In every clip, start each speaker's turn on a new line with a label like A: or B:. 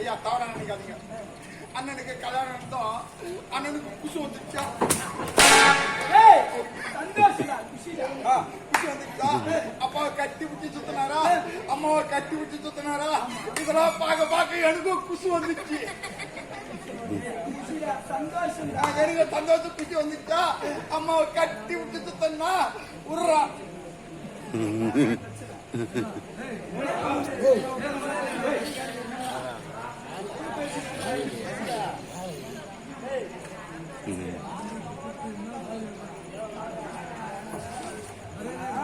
A: ஐயா, தவறா நினைக்காதீங்க அண்ணனுக்கு கல்யாணம் நடந்தோம் அண்ணனுக்கு. குசு வந்துச்சா அப்பாவை கட்டி விட்டு சுத்தினாரா அம்மாவை கட்டி விட்டு சுத்தினாரா இதெல்லாம் பார்க்க பார்க்க எனக்கும் குசு வந்துச்சு சந்தோஷம் குச்சி வந்துட்டா அம்மாவை கட்டி விட்டு சுத்தனா உருறா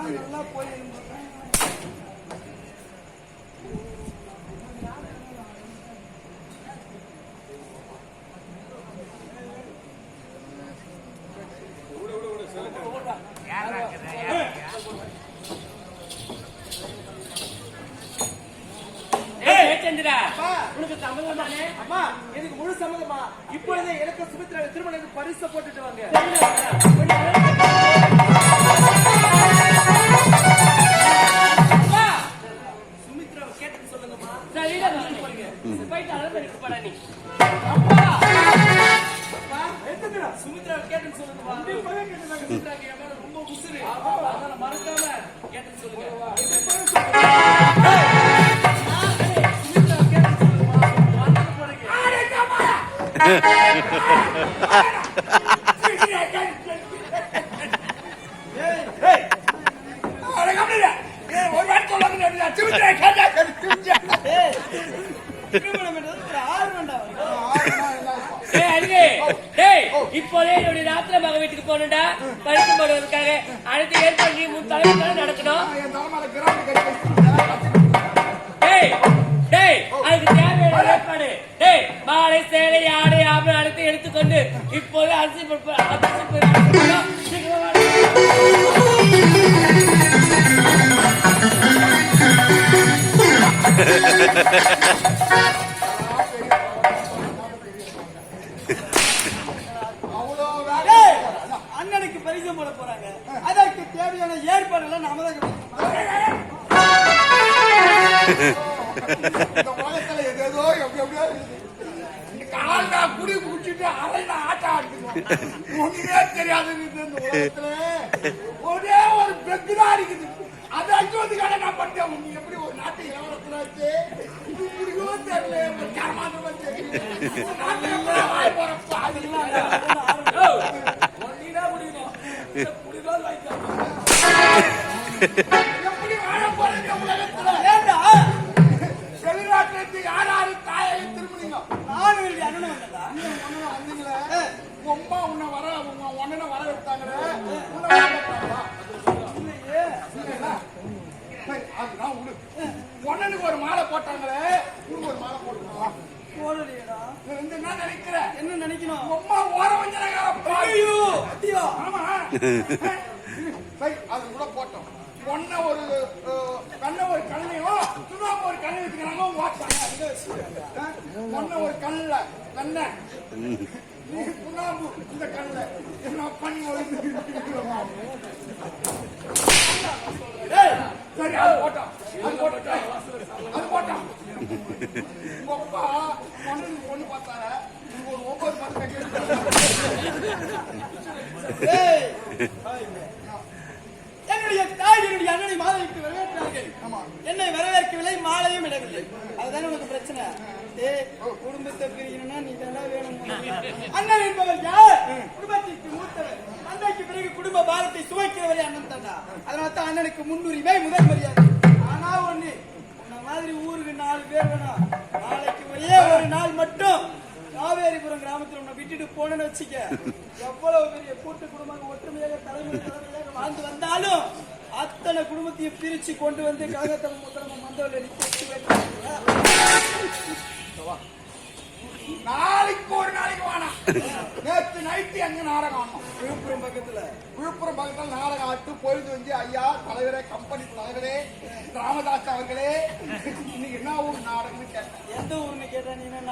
B: நல்லா போய்
C: ஏய் சந்திரா உனக்கு சம்மதம் தானே?
B: அம்மா எனக்கு முழு சம்மதமா இப்பொழுதே எனக்கு சுமித்ரா திருமணத்துக்கு பரிசு போட்டுட்டு வாங்க. சுமித்ராவை கேட்டு சொல்லுங்கம்மா.
C: சரிடா, போயிட்டு அலங்கரிக்க போடா நீ.
B: சுமித்ராவை கேட்டு மேல ரொம்ப அதனால மறக்காம கேட்டு சொல்லுங்க.
C: இப்போதே என்னுடைய ராத்திர மக வீட்டுக்கு போகணும்டா. பரிசு போடுவதற்காக அனைத்து ஏற்பாடு அனைத்து இப்போது அரிசி பருப்பு அரிசி
B: அண்ணனுக்கு பரிசு போட போறாங்க. அதற்கு தேவையான ஏற்பாடுகளை நாம தான்
A: இந்த உலகத்துல எப்படி எப்படியோ கால்டா குடி குடிச்சிட்டு அரைடா ஆட்டம் ஆடுது ஒண்ணுமே தெரியாது இந்த உலகத்துல ஒரே ஒரு பெக்கு தான் இருக்குது அது அஞ்சு வந்து கடை நான் பண்ணிட்டேன் நீ எப்படி ஒரு நாட்டு இளவரசனா வச்சு இது தெரியல ஒரு வச்சு நாட்டுல எப்படி வாழ போறோம்
B: குடிதான்
A: எப்படி வாழ போறேன் இந்த உலகத்துல
B: ஏண்டா,
A: வெளிநாட்டுல இருந்து யார் யாரு தாயை திரும்பினீங்க
B: நானும் இல்லையா, அண்ணனும் வந்ததா?
A: ஒண்ணுல வந்தீங்களே உம்மா உன்னை வர உங்க ஒண்ணனை வர வைத்தாங்களே உன்னை வர வைத்தாங்களா
B: இல்லையே.
A: சரி, அதுதான் உனக்கு ஒண்ணனுக்கு ஒரு மாலை போட்டாங்களே உனக்கு ஒரு மாலை போட்டுருக்கா
B: போடலையேடா.
A: ரெண்டு என்ன நினைக்கிற
B: என்ன நினைக்கணும்
A: உம்மா ஓர வஞ்சனகார
B: ஐயோ, அத்தியா.
A: ஆமா சரி அது கூட போட்டோம். ஒன்ன ஒரு அஹ், கண்ண ஒரு கண்ணையும் சுண்ணாம்பு ஒரு கண்ணை வச்சுக்கிறாங்க ஓட்டாங்க ஒன்ன ஒரு கண்ணுல கண்ண. நீ சுண்ணாம்பு இந்த கண்ணுல. என்ன பண்ணி
B: ஏய்,
A: சரி அது போட்டோம். அது போட்டோம். அது போட்டோம். உங்க அப்பா பொண்ணு பொண்ணு பார்த்தார. ஒரு ஒவ்வொரு பார்த்து
B: என்னுடைய தாய் என்னுடைய அண்ணனை மாலையிட்டு வரவேற்றார்கள் என்னை வரவேற்கவில்லை மாலையும் இடவில்லை. அதுதானே உனக்கு பிரச்சனை? ஏ குடும்பத்தை பிரிக்கணும்னா நீ தானே வேணும். அண்ணன் என்பவர் யார்? குடும்பத்திற்கு மூத்தவர். அன்னைக்கு பிறகு குடும்ப பாரத்தை சுவைக்கிறவரே அண்ணன் தாண்டா. அதனால தான் அண்ணனுக்கு முன்னுரிமை முதல் மரியாதை. ஆனா ஒண்ணு உன்ன மாதிரி ஊருக்கு நாலு பேர் வேணும் நாளைக்கு ஒரே ஒரு நாள் மட்டும். காவேரிபுரம் கிராமத்துல உன்னை விட்டுட்டு போனேன்னு வச்சுக்க. எவ்வளவு பெரிய கூட்டு குடும்பம் ஒற்றுமையாக தலைமை தலைமையாக வாழ்ந்து வந்தாலும் அத்தனை குடும்பத்தையும் பிரிச்சு கொண்டு வந்து கழகத்தலை முத்தரம மந்தவர்கள்
A: நாளைக்கு ஒரு நாளைக்கு வேணாம் நேற்று நைட்டு எங்க நாடகம்
B: விழுப்புரம் பக்கத்துல.
A: விழுப்புரம் பக்கத்தில் நாடகம் ஆட்டு பொழுது வந்து ஐயா தலைவரே கம்பெனி தலைவரே ராமதாஸ் அவர்களே. இன்னைக்கு என்ன ஊர் நாடகம்னு கேட்டேன்.
B: எந்த என்ன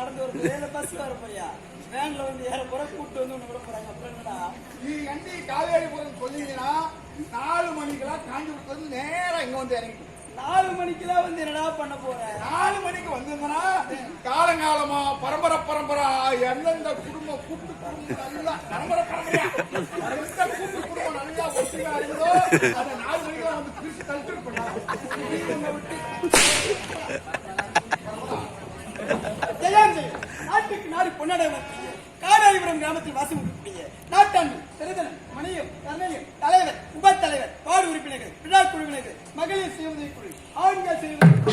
B: நடந்து வர போறியா பஸ் வர போறியா? வேன்ல வந்து ஏற போற கூட்டு வந்து உன்னை விட போறாங்க. அப்புறம் என்னடா?
A: நீ எண்டி காவேரிபுரம் சொன்னீங்கன்னா நாலு மணிக்கெல்லாம் காஞ்சிபுரத்துல இருந்து நேரா இங்க வந்து இறங்கிட்டு.
B: நாலு மணிக்கெல்லாம் வந்து என்னடா பண்ண போற?
A: நாலு மணிக்கு வந்திருந்தனா காலங்காலமா பரம்பரை பரம்பரா எந்தெந்த குடும்பம் கூட்டு குடும்பம் நல்லா பரம்பரை பரம்பரையா எந்த கூட்டு குடும்பம் நல்லா ஒற்றுமையா இருக்குதோ அதை
B: நாடு பொன்னடை வளர்த்தீங்க காடாரிபுரம் கிராமத்தில் வாசம் இருக்கக்கூடிய நாட்டாண்மை பெருதலன் மணியம் கர்ணயம் தலைவர் உப தலைவர் வார்டு உறுப்பினர்கள் விழா குழுவினர்கள் மகளிர் சுய உதவி குழு ஆண்கள் சுய குழு.